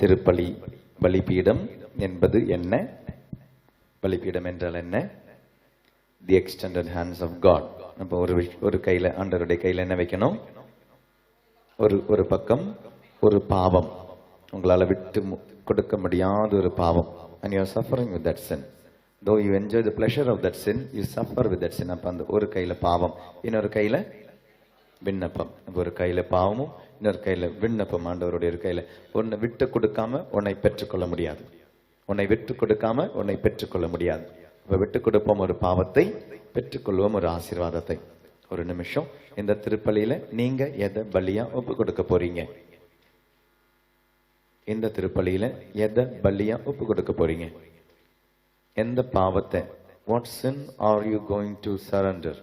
திருப்பலி பலிபீடம் என்பது என்ன? பலிபீடம் என்றால் என்ன? The extended hands of God அப்போ ஒரு ஒரு கையில் ஆண்டவருடைய கையில் என்ன வைக்கணும்? ஒரு ஒரு பக்கம் ஒரு பாவம். உங்களால் விட்டு மு- கொடுக்க முடியாத ஒரு பாவம். And you are suffering with that sin. Though you enjoy the pleasure of that sin you suffer with that sin. அப்போ அந்த ஒரு கையில் பாவம் இன்னொரு கையில் விண்ணப்பம். ஒரு கையில் பாவமும் இன்னொரு கையில் விண்ணப்பம் ஆண்டவருடைய ஒரு உன்னை விட்டு கொடுக்காம உன்னை பெற்றுக்கொள்ள முடியாது. உன்னை விட்டு கொடுக்காம உன்னை பெற்றுக்கொள்ள முடியாது. இப்போ விட்டு கொடுப்போம் ஒரு பாவத்தை பெற்றுக்கொள்வோம் ஒரு ஆசீர்வாதத்தை. ஒரு நிமிஷம். இந்த திருப்பலியில நீங்க எதை பலியா ஒப்பு கொடுக்க போறீங்க? இந்த திருப்பலியில எதை பலியா ஒப்பு கொடுக்க போறீங்க? எந்த பாவத்தை? What sin are you going to surrender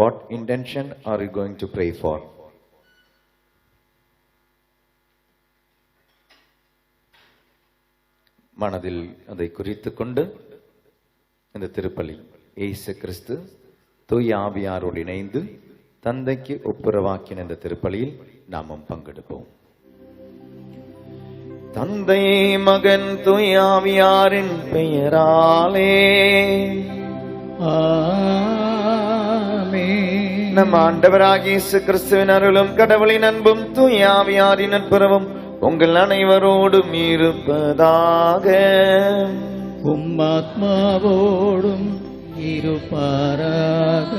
what intention are you going to pray for மனதில் அதை குறித்து கொண்டு இந்த திருப்பலி இயேசு கிறிஸ்து தூய ஆவியாரோடு இணைந்து தந்தைக்கு ஒப்புரவாக்கின இந்த திருப்பலியில் நாமும் பங்கெடுப்போம் தந்தை மகன் தூய ஆவியாரின் பெயராலே. நம் ஆண்டவராகிய இயேசு கிறிஸ்துவின் அருளும் கடவுளின் அன்பும் தூய ஆவியாரின் நட்புறவும் உங்கள் அனைவரோடும் இருப்பதாக. உம் ஆத்மாவோடும் இருப்பாராக.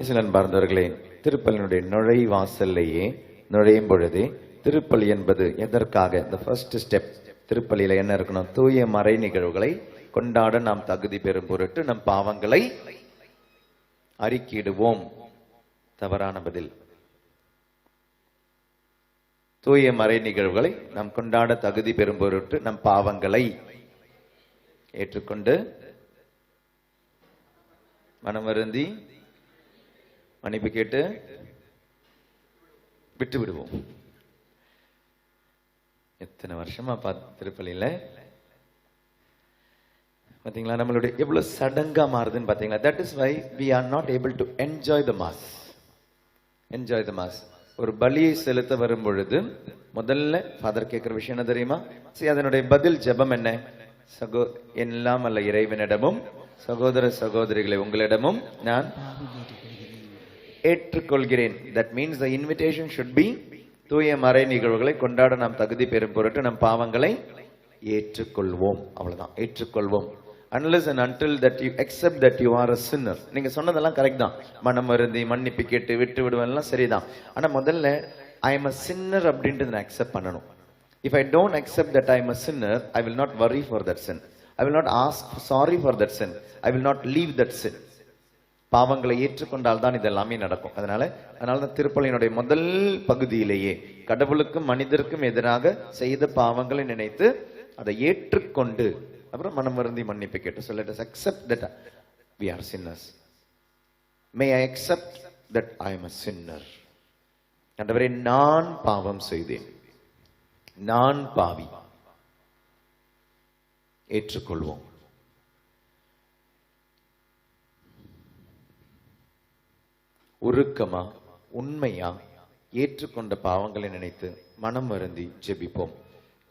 சில அன்பார்ந்தவர்களே திருப்பலினுடைய நுழைவாசல்லையே நுழையும் பொழுதே திருப்பலி என்பது எதற்காக? இந்த ஃபர்ஸ்ட் ஸ்டெப் திருப்பலியில என்ன இருக்கணும்? தூய மறை நிகழ்வுகளை கொண்டாட நாம் தகுதி பெறும் பொருட்டு நம் பாவங்களை அறிக்கையிடுவோம். தவறான பதில். தூய மறை நிகழ்வுகளை நாம் கொண்டாட தகுதி பெறும் பொருட்டு நம் பாவங்களை ஏற்றுக்கொண்டு மனம் வருந்தி மன்னிப்பு கேட்டு விட்டு விடுவோம் எத்தனை வருஷமா பார்த்து திருப்பலியில? பாத்தீங்களா? நம்மளுடைய எவ்வளவு சடங்கா மாறுதுன்னு பார்த்தீங்களா that is why we are not able to enjoy the mass enjoy the mass ஒரு பலியை செலுத்த வரும் பொழுது முதல்ல ஃபாதர் கேட்கிற விஷயம் என்ன தெரியுமா? சரி அதனுடைய பதில் ஜெபம் என்ன? சகோ எல்லாம் அல்ல இறைவனிடமும் சகோதர சகோதரிகளை உங்களிடமும் நான் ஏற்றுக்கொள்கிறேன். That means the invitation should be தூய மறை நிகழ்வுகளை கொண்டாட நாம் தகுதி பெறும் பொருட்டு நம் பாவங்களை ஏற்றுக்கொள்வோம். அவ்வளவுதான். ஏற்றுக்கொள்வோம். Unless and until that you accept that you are a sinner நீங்க சொன்னதெல்லாம் கரெக்ட் தான். மனம் வருந்தி மன்னிப்பு கேட்டு விட்டு விடுவதெல்லாம் சரிதான். ஆனா முதல்ல ஐ எம் அ சின்னர் அப்படின்றது நான் அக்செப்ட் பண்ணணும். If I don't accept that I am a sinner I will not worry for that sin. I will not ask sorry for that sin. I will not leave that sin. பாவங்களை ஏற்றுக்கொண்டால் தான் இதெல்லாமே நடக்கும். அதனால அதனால தான் திருப்பலியினுடைய முதல் பகுதியிலேயே கடவுளுக்கும் மனிதருக்கும் எதிராக செய்த பாவங்களை நினைத்து அதை ஏற்றுக்கொண்டு அப்புறம் மனம் வருந்தி மன்னிப்பு கேட்டு சொல்ல let us accept that we are sinners. May i accept that i am a sinner? ஆண்டவரே நான் பாவம் செய்தேன். நான் பாவி. ஏற்றுக்கொள்வோம். உருக்கமா உண்மையா ஏற்றுக்கொண்ட பாவங்களை நினைத்து மனம் வருந்தி ஜெபிப்போம்.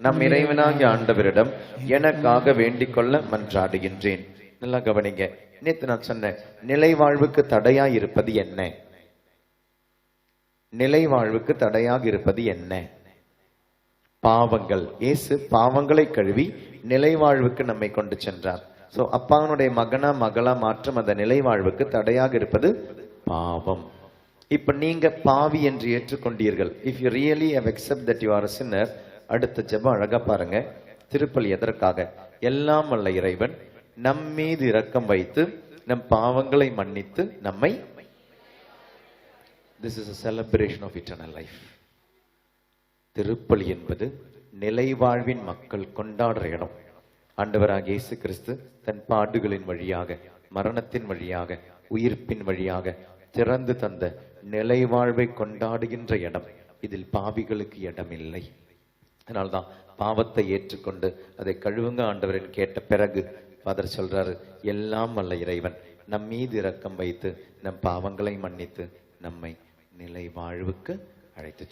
நம் இறைவனாகிய ஆண்டவரிடம் எனக்காக வேண்டிக் கொள்ள மன்றாடுகின்றேன். நல்லா கவனிங்க. நேத்து நான் சொன்னேன் நிலை வாழ்வுக்கு தடையா இருப்பது என்ன? நிலை வாழ்வுக்கு தடையாக இருப்பது என்ன? பாவங்கள். இயேசு பாவங்களை கழுவி நிலை வாழ்வுக்கு நம்மை கொண்டு சென்றார். சோ அப்பாவனுடைய மகனா மகளா மாற்றம் அந்த நிலை வாழ்வுக்கு தடையாக இருப்பது பாவம். இப்ப நீங்க பாவி என்று ஏற்றுக்கொண்டீர்கள். If you really have accept that you are sinner அடுத்த ஜெபம் அழகா பாருங்க. திருப்பலி எதற்காக? எல்லாம் அல்ல இறைவன் நம் மீது இரக்கம் வைத்து நம் பாவங்களை மன்னித்து நம்மை this is a celebration of eternal life திருப்பலி என்பது நிலை வாழ்வின் மக்கள் கொண்டாடுற இடம். ஆண்டவராக இயேசு கிறிஸ்து தன் பாடுகளின் வழியாக மரணத்தின் வழியாக உயிர்ப்பின் வழியாக திறந்து தந்த நிலை வாழ்வை கொண்டாடுகின்ற இடம். இதில் பாவிகளுக்கு இடம் இல்லை அதனால்தான் பாவத்தை ஏற்றுக்கொண்டு அதை கழுவுங்க ஆண்டவரின் கேட்ட பிறகு ஃபாதர் சொல்றாரு எல்லாம் வல்ல இறைவன் நம் மீது இரக்கம் வைத்து நம் பாவங்களை மன்னித்து நம்மை நிலை வாழ்வுக்கு அழைத்து